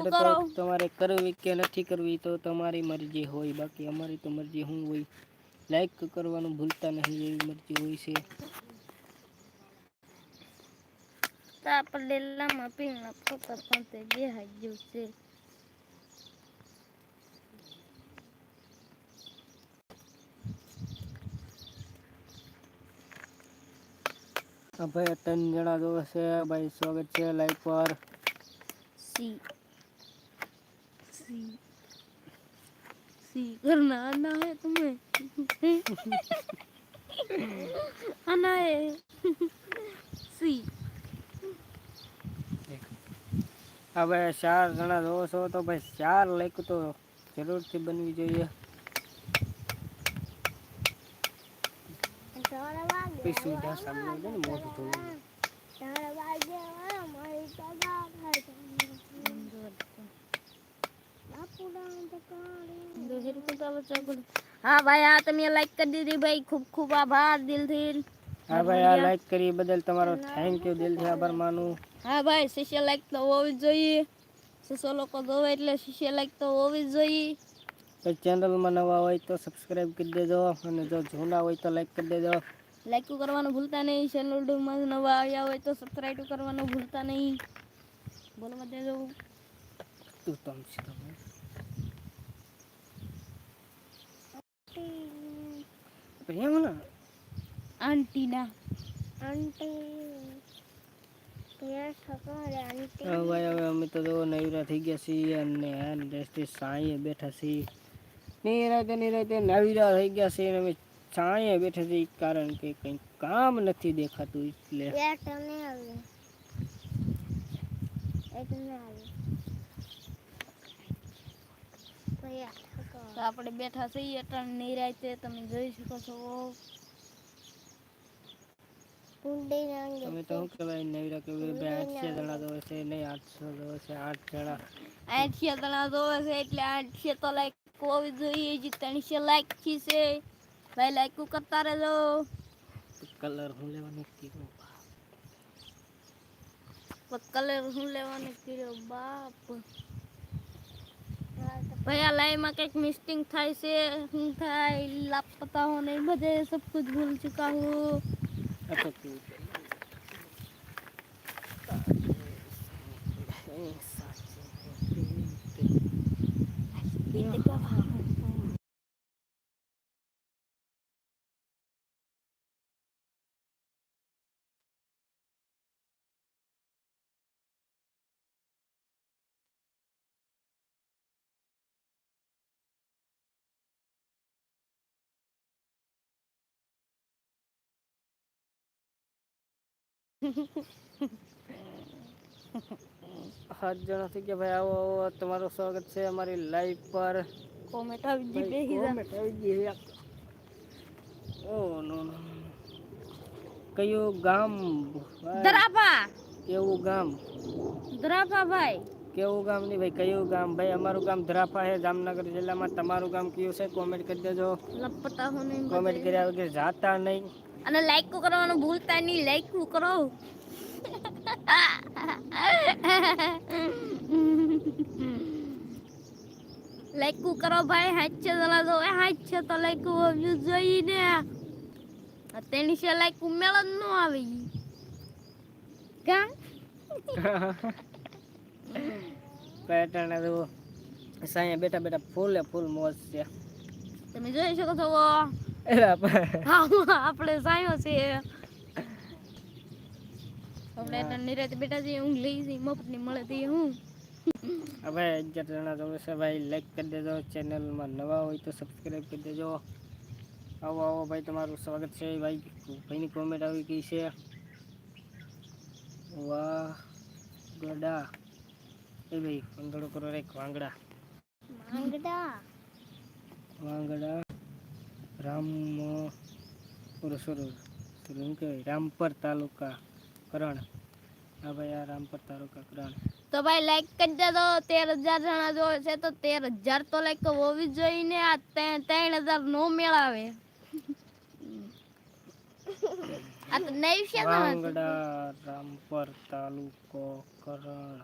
તો કરો તમારે કરવી કે નથી કરવી તો તમારી મરજી હોય બાકી અમારી તો મરજી શું હોય લાઈક કરવાનું ભૂલતા નહીં એવી મરજી હોય છે તો આપણે ડેલામાં પીણા ફોટા પણ તે દેખાઈ ગયું છે હા ભાઈ ત્રણ જણા જોવે છે ભાઈ સ્વાગત છે લાઈક પર सी सी सी करना आना है तुम्हें आना है सी હા ભાઈ ચાર જણા જોવો છો તો ભાઈ ચાર લાઈક તો જરૂરથી બનવી જોઈએ પીસું જા સાંભળો છે ને મોઢું ધોવું હા ભાઈ આ તમે લાઈક કરી દીધી ભાઈ. ખૂબ ખૂબ આભાર દિલથી. હા ભાઈ આ લાઈક કરી બદલ તમારો થેન્ક યુ દિલથી આભાર માનું. હા ભાઈ શિષ્ય લાઈક તો હોવી જોઈએ. શિષ્ય લોકો જોવે એટલે શિષ્ય લાઈક તો હોવી જ જોઈએ. તો ચેનલમાં નવા હોય તો સબસ્ક્રાઇબ કરી દેજો અને જો જૂના હોય તો લાઈક કરી દેજો. લાઈક કરવાનું ભૂલતા નહીં. ચેનલમાં નવા આવ્યા હોય તો સબસ્ક્રાઇબ કરવાનું ભૂલતા નહીં. બોલવા દેજો. તું તમ તમે પ્રેમ ના આંટીના હવે ભાઈ હવે અમે તો જો નવરા થઈ ગયા છીએ અને દેશથી સાંઈએ બેઠા છીએ. નિરાતે નિરાતે નવરા થઈ ગયા છીએ અને અમે સાંઈએ બેઠા છીએ કારણ કે કંઈ કામ નથી દેખાતું એટલે. તો આપણે બેઠા છીએ અટાણ નિરાયતે તમે જોઈ શકો છો તમે તો શું કહેવાય નવરા કે ભાઈ આઠસો જણા જોવે છે નહીં આઠસો જોવે છે આઠ જણા આઠસો જણા જોવે છે એટલે આઠસો તો લાઈક હોવી જોઈએ જે ત્રણસો લાઈક છે ભાઈ લાઈક કરતા રહેજો કલર હું લેવાની કીધું કલર હું લેવાનું કર્યો બાપ भैया लाइम एक मिस्टिंग था इसे था लापता होने की वजह सब कुछ भूल चुका हूँ। अच्छा અટકવું સાત જણા થઈ ગયા ભાઈ આવો આવો તમારું સ્વાગત છે અમારી લાઈવ પર કોમેન્ટ આવી જી ભાઈ, બેહી જા comment આવી ગઈ છે. ઓહ, નો, નો, નો. કયું ગામ ભાઈ? ધરાપા કેવું ગામ ધરાપા ભાઈ કેવું ગામ નહીં ભાઈ કયું ગામ ભાઈ અમારું ગામ ધરાપા છે જામનગર જિલ્લામાં તમારું ગામ કયું છે કોમેન્ટ કરી દેજો લપટા હો નહીં કોમેન્ટ બધે. કર્યા વગર જાતા નહીં અને લાઈક કરવાનું ભૂલતા નહીં લાઈક કરો. લાઈક કરો ભાઈ હાચે જલા દો હાચે તો લાઈક વ્યૂ જોઈને તેની છે લાઈક મેળ જ ન આવે. કા પેટર્ન તો સાયા બેઠા બેઠા ફૂલે ફૂલ મોજ છે. તમે જોઈ શકો છો આપણે સાયો છે આપણે એટલે નિરાતે બેટા છે ઊંઘ લઈ જઈ મફતની મળે તે હું. હવે અગિયાર જણા જોવે છે ભાઈ લાઈક કરી દેજો ચેનલમાં નવા હોય તો સબસ્ક્રાઈબ કરી દેજો. આવો આવો ભાઈ તમારું સ્વાગત છે ભાઈ. ભાઈની કોમેન્ટ આવી ગઈ છે. વાહ ગડા. એ ભાઈ વાંગડો કરો રે વાંગડા. વાંગડા. રામ શું કહેવાય રામપર તાલુકા કરણ. હા ભાઈ આ રામપર તાલુકા કરણ. તો ભાઈ લાઈક કરી દેજો તેર હજાર જણા જોવે છે તો તેર હજાર તો લાઈક હોવી જ જોઈએ ને આ ત્રણ હજાર નો મેળાવે. આ તો નહીં છે. રામપર તાલુકો કરણ.